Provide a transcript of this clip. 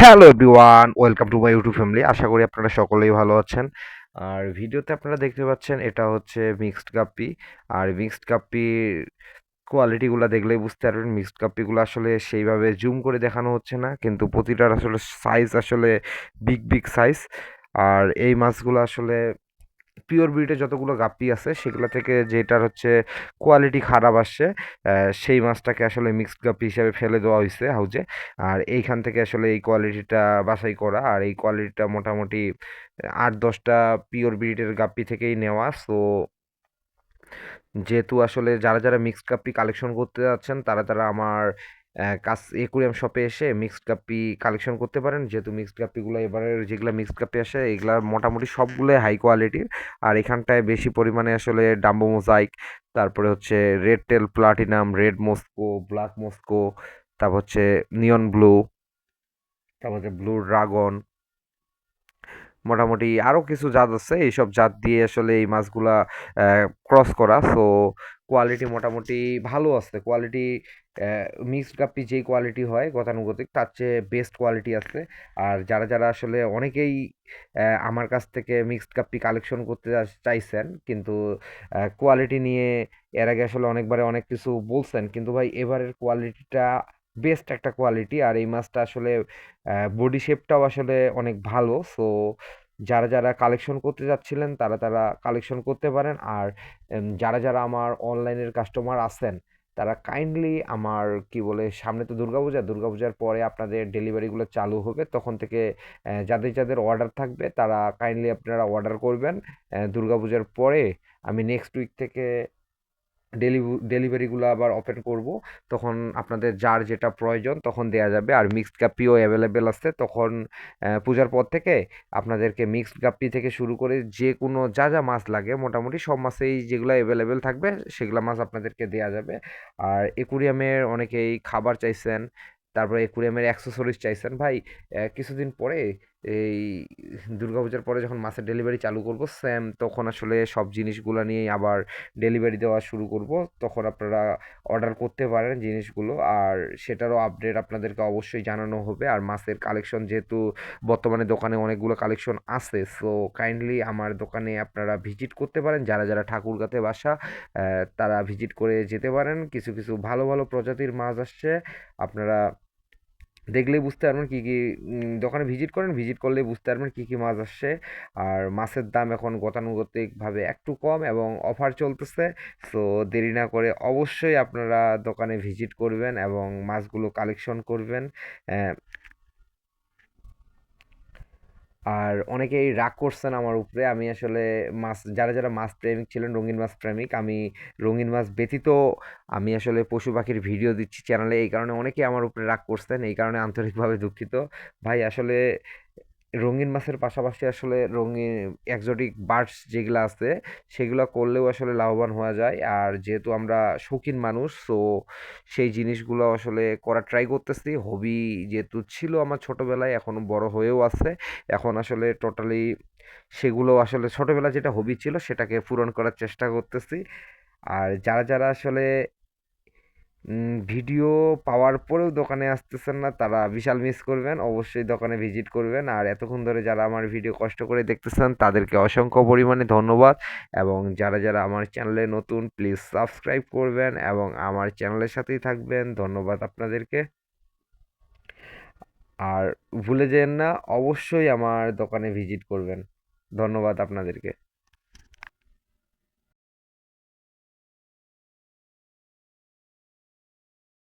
Hello everyone welcome to my YouTube family আশা করি আপনারা সকলেই ভালো আছেন। আর ভিডিওতে আপনারা দেখতে পাচ্ছেন, এটা হচ্ছে মিক্সড কাপি আর মিক্সড কাপির কোয়ালিটিগুলো দেখলেই বুঝতে পারবেন মিক্সড কাপিগুলো আসলে সেইভাবে জুম করে দেখানো হচ্ছে না। কিন্তু প্রতিটার আসলে সাইজ আসলে বিগ বিগ সাইজ আর এই মাছগুলো আসলে পিওর ব্রিডে যতগুলো গাপ্পি আছে, সেগুলো থেকে যেটার হচ্ছে কোয়ালিটি খারাপ আসছে সেই মাছটাকে আসলে মিক্সড গাপ্পি হিসাবে ফেলে দেওয়া হয়েছে হাউজে আর এইখান থেকে আসলে এই কোয়ালিটিটা বাছাই করা, আর এই কোয়ালিটিটা মোটামুটি আট দশটা পিওর ব্রিডের গাপ্পি থেকেই নেওয়া। সো যেহেতু আসলে যারা যারা মিক্সড কাপ্পি কালেকশন করতে যাচ্ছেন, তারা তারা আমার কাছ একুরিয়াম শপে এসে মিক্সড কাপি কালেকশন করতে পারেন। যেহেতু মিক্সড কাপিগুলো এবারের যেগুলো মিক্সড কাপি আসে এগুলা মোটামুটি সবগুলোই হাই কোয়ালিটির আর এখানটায় বেশি পরিমাণে আসলে ডাম্বো মোজাইক তারপরে হচ্ছে red tail platinum red Moscow black Moscow তারপর হচ্ছে নিয়ন ব্লু তারপর হচ্ছে ব্লু ড্রাগন মোটামুটি আরও কিছু জাত আছে। এইসব জাত দিয়ে আসলে এই মাছগুলা ক্রস করা। সো কোয়ালিটি মোটামুটি ভালো আছে। কোয়ালিটি মিক্সড গাপ্পি যেই কোয়ালিটি হয় গতানুগতিক, তার চেয়ে বেস্ট কোয়ালিটি আছে। আর যারা যারা আসলে অনেকেই আমার কাছ থেকে মিক্সড গাপ্পি কালেকশন করতে চাইছেন, কিন্তু কোয়ালিটি নিয়ে এর আগে আসলে অনেকবারে অনেক কিছু বলছেন, কিন্তু ভাই, এবারের কোয়ালিটিটা বেস্ট একটা কোয়ালিটি আর এই মাছটা আসলে বডি শেপটাও আসলে অনেক ভালো। সো যারা যারা কালেকশন করতে যাচ্ছিলেন, তারা তারা কালেকশন করতে পারেন। আর যারা যারা আমার অনলাইনের কাস্টমার আছেন, তারা কাইন্ডলি আমার, কি বলে, সামনে তো দুর্গাপূজা দুর্গাপূজার পরে আপনাদের ডেলিভারিগুলো চালু হবে। তখন থেকে যাদের যাদের অর্ডার থাকবে, তারা কাইন্ডলি আপনারা অর্ডার করবেন। দুর্গাপূজার পরে, আমি নেক্সট উইক থেকে ডেলিভারিগুলো আবার ওপেন করব। তখন আপনাদের যার যেটা প্রয়োজন তখন দেয়া যাবে। আর মিক্সড কাপিও অ্যাভেলেবেল আছে। তখন পূজার পর থেকে আপনাদেরকে মিক্সড গাপ্পি থেকে শুরু করে যে কোনো যা যা মাছ লাগে, মোটামুটি সব মাছেই যেগুলো অ্যাভেলেবেল থাকবে, সেগুলো মাছ আপনাদেরকে দেয়া যাবে। আর একুরিয়ামের অনেকেই খাবার চাইছেন, তারপরে একুরিয়ামের অ্যাক্সেসরিজ চাইছেন। ভাই কিছুদিন পরে এই দুর্গাপূজার পরে যখন মাছের ডেলিভারি চালু করব সেম তখন আসলে সব জিনিসগুলো নিয়েই আবার ডেলিভারি দেওয়া শুরু করব। তখন আপনারা অর্ডার করতে পারেন জিনিসগুলো আর সেটারও আপডেট আপনাদেরকে অবশ্যই জানানো হবে। আর মাছের কালেকশন যেহেতু বর্তমানে দোকানে অনেকগুলো কালেকশন আছে সো কাইন্ডলি আমার দোকানে আপনারা ভিজিট করতে পারেন। যারা যারা ঠাকুরগাতে বাসা তারা ভিজিট করে যেতে পারেন। কিছু কিছু ভালো ভালো প্রজাতির মাছ আসছে। আপনারা দেখলেই বুঝতে পারবেন কী কী দোকানে ভিজিট করেন ভিজিট করলে বুঝতে পারবেন কী কী মাছ আসছে। আর মাছের দাম এখন গতানুগতিকভাবে একটু কম এবং অফার চলতেছে। সো দেরি না করে অবশ্যই আপনারা দোকানে ভিজিট করবেন এবং মাছগুলো কালেকশন করবেন। আর অনেকেই রাগ করছেন আমার উপরে। আমি আসলে মাছ, যারা যারা মাছ প্রেমিক ছিলেন, রঙিন মাছ প্রেমিক, আমি রঙিন মাছ ব্যতীত আমি আসলে পশু পাখির ভিডিও দিচ্ছি চ্যানেলে এই কারণে অনেকেই আমার উপরে রাগ করছেন, এই কারণে আন্তরিকভাবে দুঃখিত। ভাই, আসলে রঙিন মাছের পাশাপাশি আসলে রঙিন একজোটিক বার্ডস যেগুলো আছে, সেগুলো করলেও আসলে লাভবান হওয়া যায়। আর যেহেতু আমরা শৌখিন মানুষ তো সেই জিনিসগুলো আসলে করার ট্রাই করতেছি। হবি যেহেতু ছিল আমার ছোটোবেলায় এখনও বড় হয়েও আছে। এখন আসলে টোটালি সেগুলো আসলে ছোটোবেলায় যেটা হবি ছিল, সেটাকে পূরণ করার চেষ্টা করতেছি। আর যারা যারা আসলে ভিডিও পাওয়ার পরেও দোকানে আসতেছেন না, তারা বিশাল মিস করবেন, অবশ্যই দোকানে ভিজিট করবেন। আর এতক্ষণ ধরে যারা আমার ভিডিও কষ্ট করে দেখতেছেন, তাদেরকে অসংখ্য পরিমাণে ধন্যবাদ। এবং যারা যারা আমার চ্যানেলে নতুন প্লিজ সাবস্ক্রাইব করবেন এবং আমার চ্যানেলের সাথেই থাকবেন। ধন্যবাদ আপনাদেরকে। আর ভুলে যেন না, অবশ্যই আমার দোকানে ভিজিট করবেন। ধন্যবাদ আপনাদেরকে।